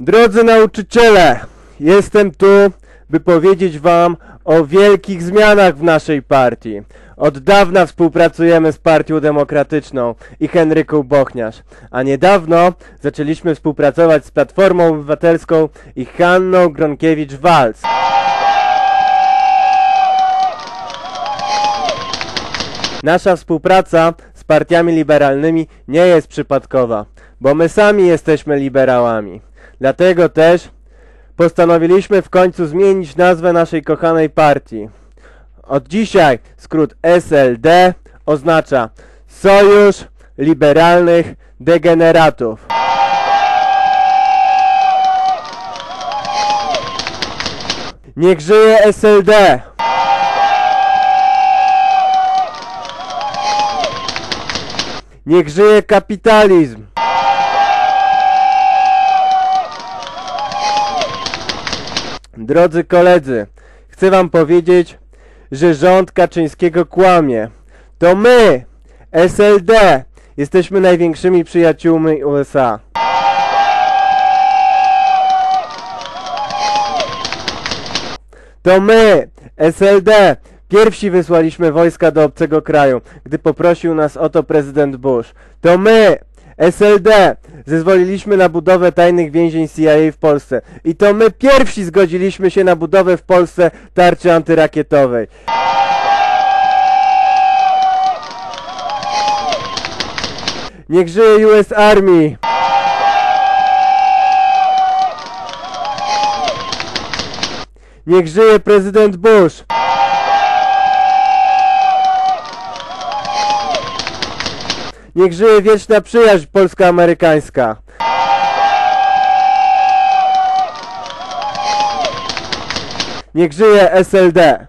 Drodzy nauczyciele, jestem tu, by powiedzieć wam o wielkich zmianach w naszej partii. Od dawna współpracujemy z Partią Demokratyczną i Henryką Bochniarz, a niedawno zaczęliśmy współpracować z Platformą Obywatelską i Hanną Gronkiewicz-Walc. Nasza współpraca z partiami liberalnymi nie jest przypadkowa, bo my sami jesteśmy liberałami. Dlatego też postanowiliśmy w końcu zmienić nazwę naszej kochanej partii. Od dzisiaj skrót SLD oznacza Sojusz Liberalnych Degeneratów. Niech żyje SLD! Niech żyje kapitalizm! Drodzy koledzy, chcę wam powiedzieć, że rząd Kaczyńskiego kłamie. To my, SLD, jesteśmy największymi przyjaciółmi USA. To my, SLD, pierwsi wysłaliśmy wojska do obcego kraju, gdy poprosił nas o to prezydent Bush. To my, SLD, zezwoliliśmy na budowę tajnych więzień CIA w Polsce. I to my pierwsi zgodziliśmy się na budowę w Polsce tarczy antyrakietowej. Niech żyje US Army! Niech żyje prezydent Bush! Niech żyje wieczna przyjaźń polsko-amerykańska! Niech żyje SLD!